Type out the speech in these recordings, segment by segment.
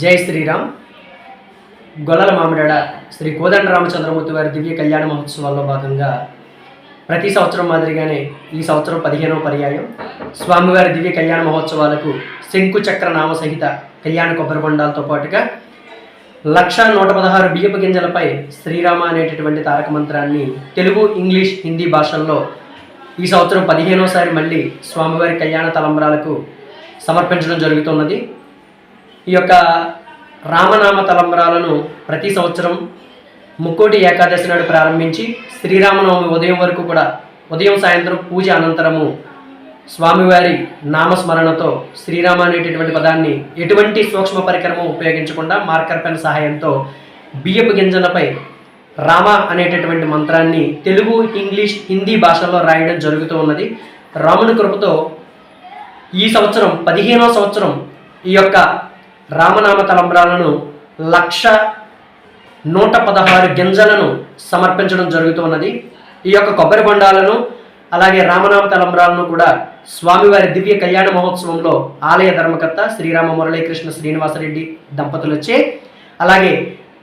జై శ్రీరామ్. గొల్లల మామిడాడ శ్రీ కోదండ రామచంద్రమూర్తి వారి దివ్య కళ్యాణ మహోత్సవాల్లో భాగంగా ప్రతి సంవత్సరం మాదిరిగానే ఈ సంవత్సరం పదిహేనవ పర్యాయం. స్వామివారి దివ్య కళ్యాణ మహోత్సవాలకు శంకు చక్ర నామ సహిత కళ్యాణ కొబ్బరి బొండాలతో పాటుగా లక్ష నూట పదహారు బియ్యపు గింజలపై శ్రీరామ అనేటటువంటి తారక మంత్రాన్ని తెలుగు ఇంగ్లీష్ హిందీ భాషల్లో ఈ సంవత్సరం పదిహేనోసారి మళ్ళీ స్వామివారి కళ్యాణ తలంబరాలకు సమర్పించడం జరుగుతున్నది. ఈ యొక్క రామనామ తలంబరాలను ప్రతి సంవత్సరం ముక్కోటి ఏకాదశి నాడు ప్రారంభించి శ్రీరామనవమి ఉదయం వరకు కూడా ఉదయం సాయంత్రం పూజ అనంతరము స్వామివారి నామస్మరణతో శ్రీరామ అనేటటువంటి పదాన్ని ఎటువంటి సూక్ష్మ పరికరము ఉపయోగించకుండా మార్కర్ పెన్ సహాయంతో బియ్యపు గింజలపై రామ అనేటటువంటి మంత్రాన్ని తెలుగు ఇంగ్లీష్ హిందీ భాషల్లో రాయడం జరుగుతూ ఉన్నది. రాముని కృపతో ఈ సంవత్సరం పదిహేనవ సంవత్సరం ఈ యొక్క రామనామ తలంబ్రాలను లక్ష నూట పదహారు గింజలను సమర్పించడం జరుగుతున్నది. ఈ యొక్క కొబ్బరి బొండాలను అలాగే రామనామ తలంబ్రాలను కూడా స్వామివారి దివ్య కళ్యాణ మహోత్సవంలో ఆలయ ధర్మకర్త శ్రీరామ మురళీకృష్ణ శ్రీనివాసరెడ్డి దంపతులచే అలాగే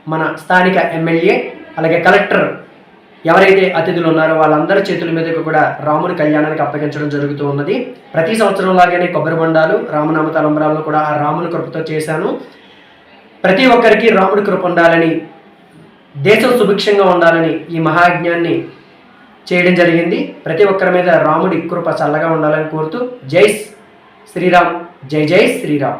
మన స్థానిక ఎమ్మెల్యే అలాగే కలెక్టర్ ఎవరైతే అతిథులు ఉన్నారో వాళ్ళందరి చేతుల మీదకు కూడా రాముని కళ్యాణానికి అప్పగించడం జరుగుతూ ఉన్నది. ప్రతి సంవత్సరం లాగానే కొబ్బరి బొండాలు రామనామ తలంబరాలను కూడా ఆ రాముని కృపతో చేశాను. ప్రతి ఒక్కరికి రాముడి కృప ఉండాలని దేశం సుభిక్షంగా ఉండాలని ఈ మహాజ్ఞాన్ని చేయడం జరిగింది. ప్రతి ఒక్కరి మీద రాముడి కృప చల్లగా ఉండాలని కోరుతూ జై శ్రీరామ్ జై జై శ్రీరామ్.